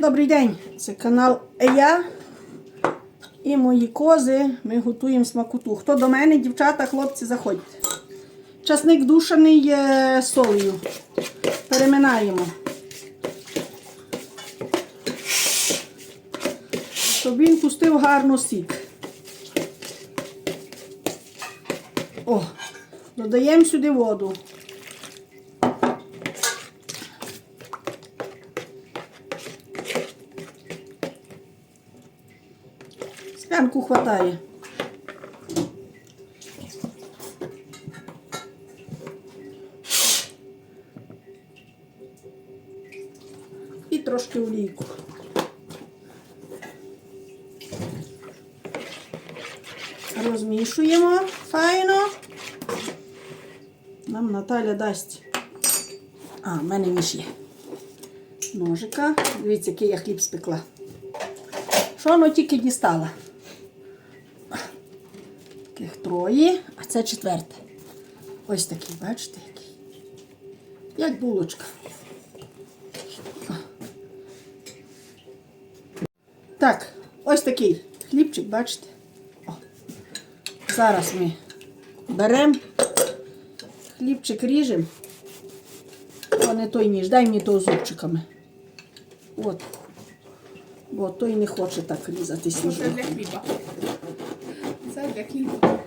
Добрий день! Це канал Я і мої кози. Ми готуємо смакоту. Хто до мене, дівчата, хлопці, заходьте. Часник душаний е, солею. Переминаємо. Щоб він пустив гарно сік. О, додаємо сюди воду. Склянку хватає. І трошки олійку. Розмішуємо файно. Нам Наталя дасть. А, в мене ніж є. Ножика. Дивіться, який я хліб спекла. Що воно тільки дістала? Троє, а це четверте. Ось такий, бачите, який. Як булочка. Так, ось такий хлібчик, бачите? О. Зараз ми беремо, хлібчик ріжемо. О, не той ніж, дай мені того зубчиками. От. Бо той не хоче так різатись Це для хліба. Це для хліба.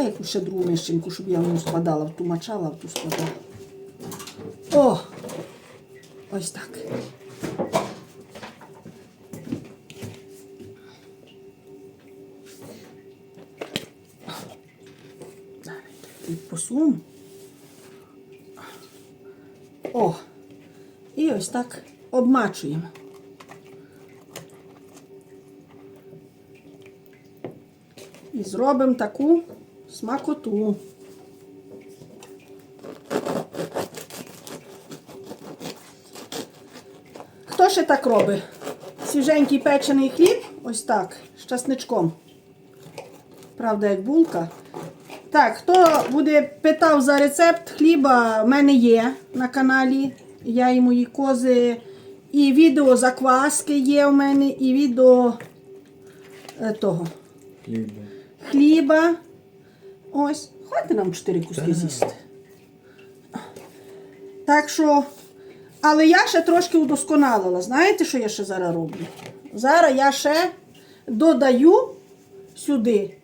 Та яку ще другу мишеньку, щоб я нього складала, в ту в ту складала. О! Ось так. Зараз і посуну. О! І ось так обмачуємо. І зробимо таку смакоту. Хто ще так робить? Свіженький печений хліб, ось так, з часничком. Правда, як булка. Так, хто буде питав за рецепт хліба, в мене є на каналі. Я і мої кози. І відео закваски є в мене, і відео е, того Хліба. хліба. Ось, хватить нам чотири куски з'їсти. Так що, але я ще трошки удосконалила. Знаєте, що я ще зараз роблю? Зараз я ще додаю сюди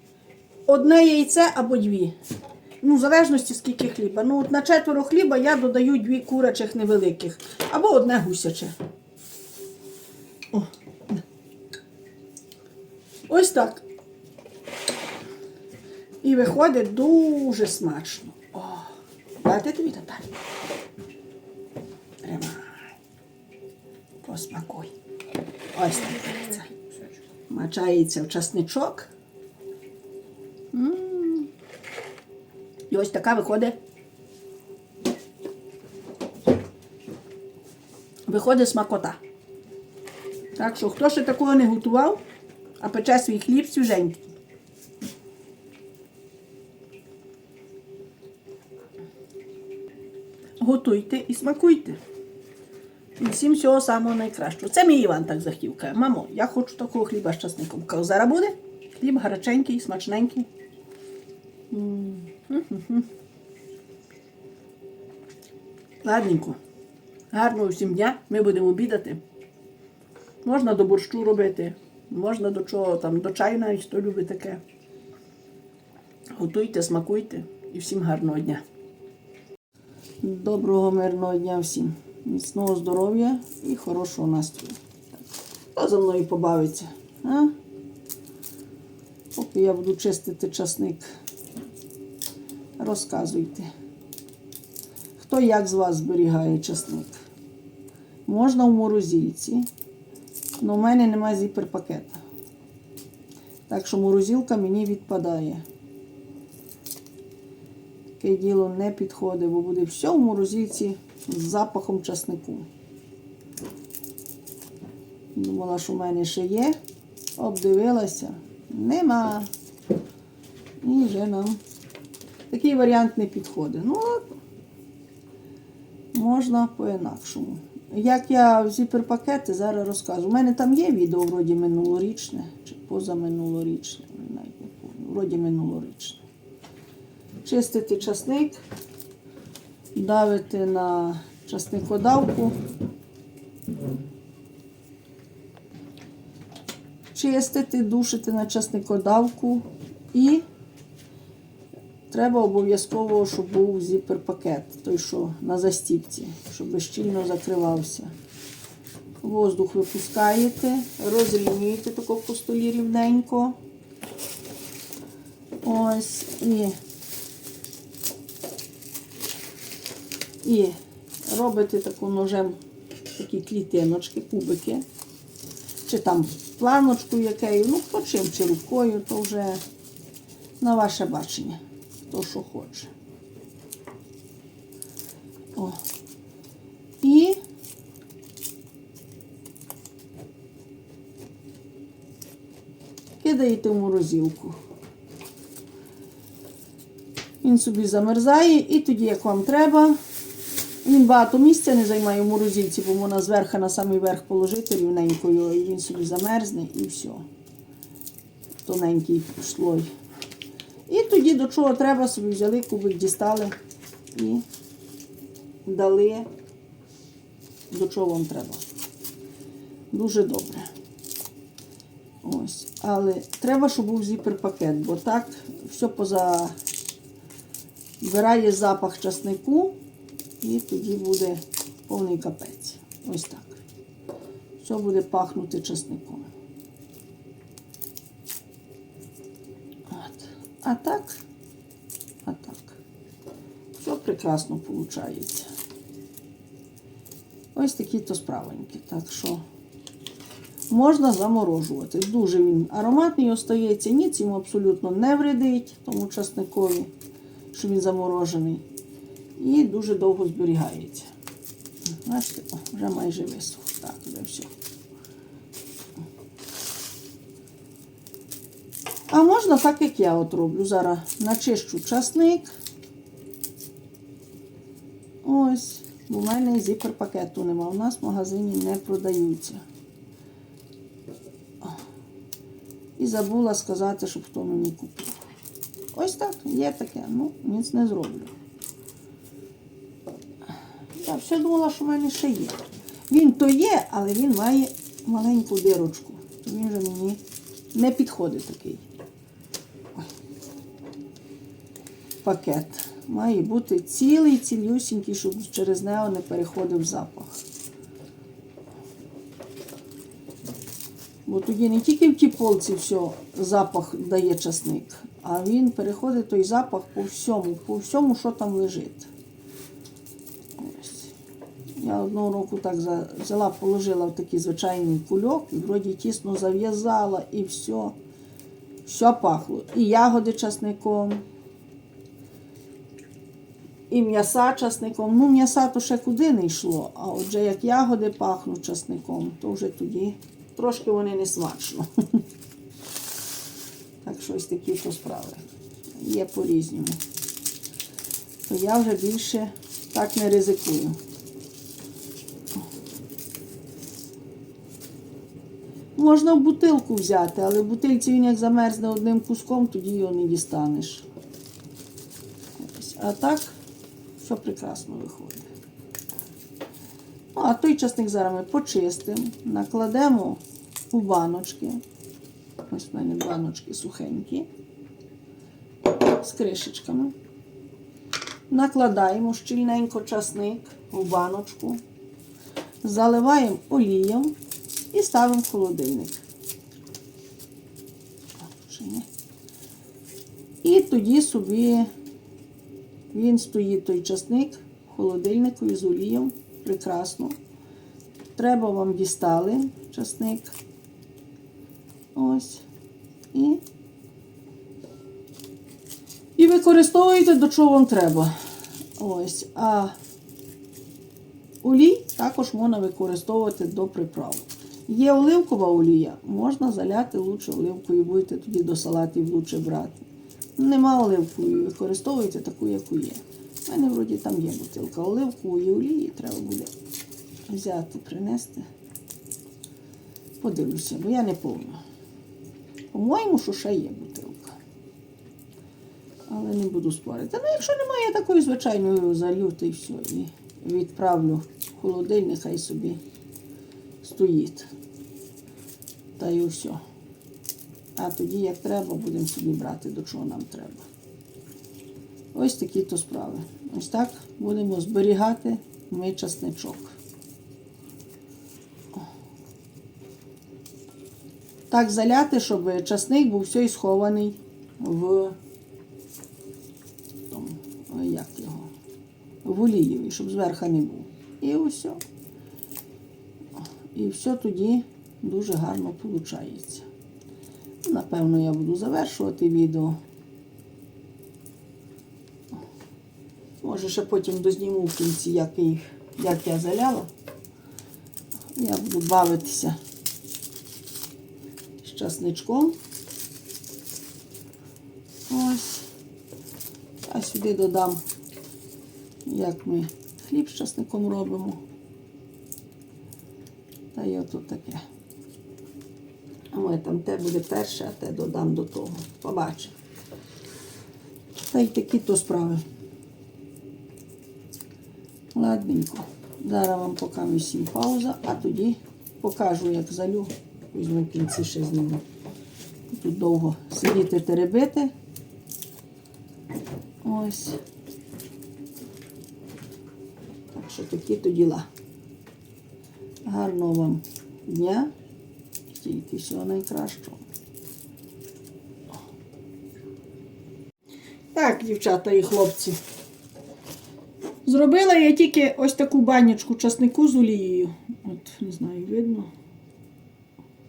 одне яйце або дві. Ну, в залежності скільки хліба. Ну, от на четверо хліба я додаю дві курачих невеликих. Або одне гусяче. О. Ось так. І виходить дуже смачно. О, дати тобі Наталі. Тримай. Посмакуй. Ось так робиться. Мачається в часничок. І ось така виходить. Виходить смакота. Так що, хто ще такого не готував, а пече свій хліб свіженький. Готуйте і смакуйте. І всім всього самого найкращого. Це мій Іван так захотів. Каже, мамо, я хочу такого хліба з часником. Кажу, зараз буде? Хліб гаряченький, смачненький. Ладненько. Гарного всім дня. Ми будемо обідати. Можна до борщу робити, можна до чого там, до чаю навіть хто любить таке. Готуйте, смакуйте і всім гарного дня. Доброго мирного дня всім. Міцного здоров'я і хорошого настрою. Хто за мною побавиться? А? Поки я буду чистити часник. Розказуйте. Хто як з вас зберігає часник? Можна в морозильці, але в мене немає зіпер-пакета. Так що морозилка мені відпадає. Таке діло не підходить, бо буде все в морозильці з запахом часнику. Думала, що в мене ще є. Обдивилася. Нема. І вже нам такий варіант не підходить. Ну, ладно. Можна по-інакшому. Як я в зіпер-пакети зараз розкажу. У мене там є відео вроді минулорічне чи позаминулорічне. Навіть не пам'ятаю. Вроді минулорічне. Чистити часник, давити на часникодавку. Чистити, душити на часникодавку і треба обов'язково, щоб був зіпер-пакет, той, що на застіпці, щоб щільно закривався. Воздух випускаєте, розрівнюєте тако по столі рівненько. Ось і, і робите таку ножем такі клітиночки, кубики, чи там планочку якею, ну хто чим, чи рукою, то вже на ваше бачення, хто що хоче. О. І кидаєте в морозилку. Він собі замерзає, і тоді, як вам треба, він багато місця не займає в морозилці, бо можна зверху на самий верх положити рівненькою, і він собі замерзне і все. Тоненький слой. І тоді до чого треба, собі взяли кубик, дістали і дали до чого вам треба. Дуже добре. Ось. Але треба, щоб був зіпер-пакет, бо так все поза вбирає запах часнику і тоді буде повний капець. Ось так. Все буде пахнути часником. От. А так, а так. Все прекрасно виходить. Ось такі то справенькі. Так що можна заморожувати. Дуже він ароматний остається, ніц йому абсолютно не вредить, тому часникові, що він заморожений. І дуже довго зберігається. Бачите, о, вже майже висох. Так, вже все. А можна так, як я от роблю. Зараз начищу часник. Ось. Бо в мене зіпер-пакету нема. У нас в магазині не продаються. І забула сказати, щоб хто мені купив. Ось так, є таке. Ну, ніц не зроблю. Я все думала, що в мене ще є. Він то є, але він має маленьку дирочку. Він же мені не підходить такий. Пакет. Має бути цілий, цілюсінький, щоб через нього не переходив запах. Бо тоді не тільки в тій полці все запах дає часник, а він переходить той запах по всьому, по всьому, що там лежить. Я одного року так взяла, положила в такий звичайний кульок і вроді тісно зав'язала і все. Все пахло. І ягоди часником, і м'яса часником. Ну, м'яса то ще куди не йшло, а отже, як ягоди пахнуть часником, то вже тоді трошки вони не смачно. Так що ось такі то справи. Є по-різному. То я вже більше так не ризикую. Можна в бутилку взяти, але в бутильці він як замерзне одним куском, тоді його не дістанеш. А так, все прекрасно виходить. Ну, а той часник зараз ми почистимо, накладемо у баночки. Ось в мене баночки сухенькі, з кришечками. Накладаємо щільненько часник у баночку, заливаємо олієм і ставимо в холодильник. І тоді собі він стоїть той часник в холодильнику із олієм. Прекрасно. Треба вам дістали часник. Ось. І. І використовуєте до чого вам треба. Ось. А олій також можна використовувати до приправ. Є оливкова олія, можна заляти лучше оливкою, будете тоді до салатів лучше брати. Нема оливкової, використовуйте таку, яку є. У мене вроді там є бутилка оливкової олії, треба буде взяти, принести. Подивлюся, бо я не пам'ятаю. По-моєму, що ще є бутилка. Але не буду спорити. Ну, якщо немає такої звичайної залью, то і все. І відправлю в холодильник, хай собі стоїть. Та й все. А тоді, як треба, будемо собі брати, до чого нам треба. Ось такі то справи. Ось так будемо зберігати ми часничок. Так заляти, щоб часник був все схований в ой, як його, в олієві, щоб зверху не був. І все. І все тоді дуже гарно виходить. Напевно, я буду завершувати відео. Може, ще потім дозніму в кінці, як, їх, як я заляла. Я буду бавитися з часничком. Ось. А сюди додам, як ми хліб з часником робимо. Й отут таке. Моє там те буде перше, а те додам до того. Побачимо. Та й такі то справи. Ладненько. Зараз вам поки всім пауза, а тоді покажу, як залю. Візьму в кінці ще зніму. Тут довго сидіти теребити. Ось. Так що такі то діла. Гарного вам дня. Тільки всього найкращого. Так, дівчата і хлопці. Зробила я тільки ось таку банячку часнику з олією. От, не знаю, видно.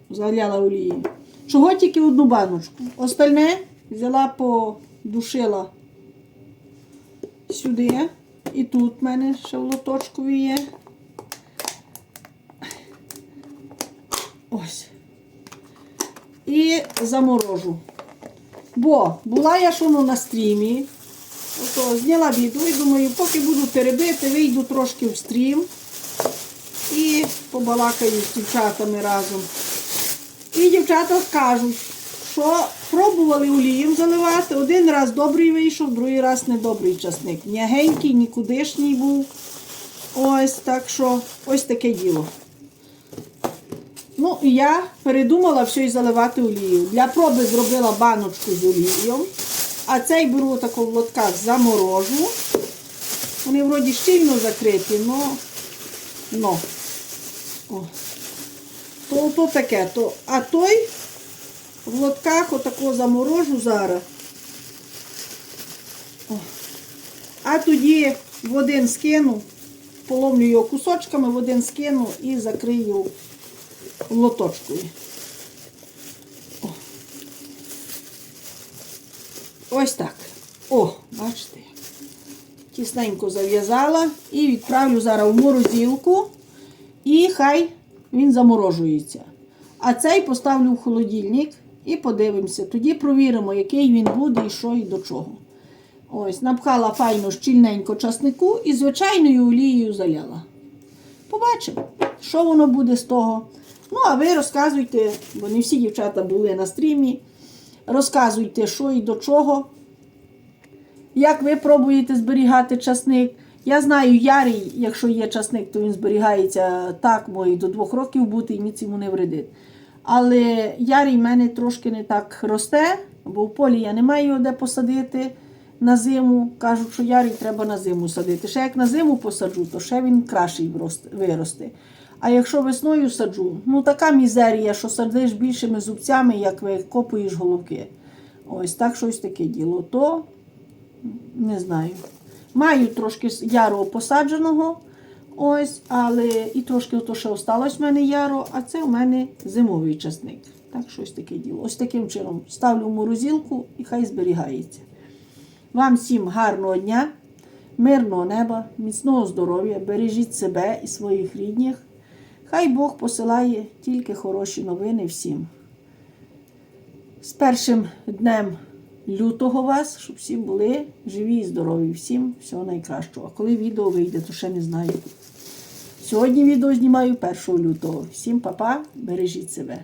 Заляла олією. Чого тільки одну баночку? Остальне взяла подушила сюди. І тут в мене ще в лоточкові є. Ось. І заморожу. Бо була я шону на стрімі. Ото зняла відео і думаю, поки буду теребити, вийду трошки в стрім і побалакаю з дівчатами разом. І дівчата кажуть, що пробували олієм заливати. Один раз добрий вийшов, другий раз недобрий часник. Нягенький, нікудишній був. Ось так що ось таке діло. Ну, я передумала все і заливати олією. Для проби зробила баночку з олією. А цей беру таку в лотках заморожу. Вони вроді щільно закриті, но, но. О. То, то таке. То, а той в лотках отако заморожу зараз. О. А тоді в один скину, поломлю його кусочками, в один скину і закрию лоточкою. О. Ось так. О, бачите. Тісненько зав'язала і відправлю зараз в морозилку. І хай він заморожується. А цей поставлю в холодильник і подивимося. Тоді провіримо, який він буде і що і до чого. Ось, напхала файно щільненько часнику і звичайною олією заляла. Побачимо, що воно буде з того. Ну, а ви розказуйте, бо не всі дівчата були на стрімі. Розказуйте, що і до чого. Як ви пробуєте зберігати часник? Я знаю, ярий, якщо є часник, то він зберігається так, може і до двох років бути, і ніц йому не вредить. Але ярий в мене трошки не так росте, бо в полі я не маю його де посадити на зиму. Кажуть, що ярий треба на зиму садити. Ще як на зиму посаджу, то ще він кращий виросте. А якщо весною саджу, ну така мізерія, що садиш більшими зубцями, як викопуєш головки. Ось так щось таке діло. То не знаю. Маю трошки ярого посадженого, ось, але і трошки ото ще осталось в мене яро, а це в мене зимовий часник. Так, щось таке діло. Ось таким чином ставлю в морозилку і хай зберігається. Вам всім гарного дня, мирного неба, міцного здоров'я, бережіть себе і своїх рідних. Хай Бог посилає тільки хороші новини всім. З першим днем лютого вас, щоб всі були живі і здорові. Всім всього найкращого. А коли відео вийде, то ще не знаю. Сьогодні відео знімаю 1 лютого. Всім па-па, бережіть себе.